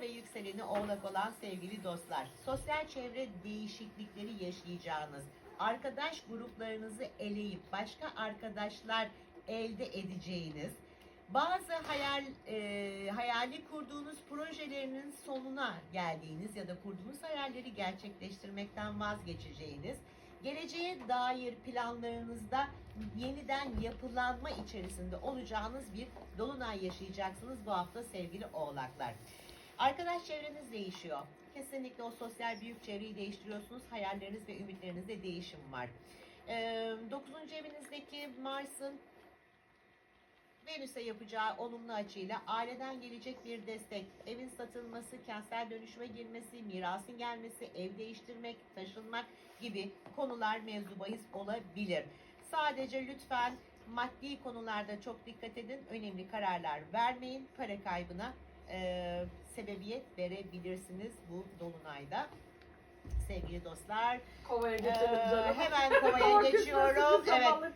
ve yükseleni oğlak olan sevgili dostlar. Sosyal çevre değişiklikleri yaşayacağınız, arkadaş gruplarınızı eleyip başka arkadaşlar elde edeceğiniz, bazı hayal e, hayali kurduğunuz projelerinin sonuna geldiğiniz ya da kurduğunuz hayalleri gerçekleştirmekten vazgeçeceğiniz, geleceğe dair planlarınızda yeniden yapılanma içerisinde olacağınız bir dolunay yaşayacaksınız bu hafta sevgili oğlaklar. Arkadaş çevreniz değişiyor. Kesinlikle o sosyal büyük çevreyi değiştiriyorsunuz. Hayalleriniz ve ümitlerinizde değişim var. Ee, 9. evinizdeki Mars'ın Venüs'e yapacağı olumlu açıyla aileden gelecek bir destek, evin satılması, kentsel dönüşüme girmesi, mirasın gelmesi, ev değiştirmek, taşınmak gibi konular mevzu bahis olabilir. Sadece lütfen maddi konularda çok dikkat edin. Önemli kararlar vermeyin. Para kaybına e, sebebiyet verebilirsiniz bu dolunayda. Sevgili dostlar, Kovaya ee, canım. hemen kovaya Kova geçiyorum. Evet,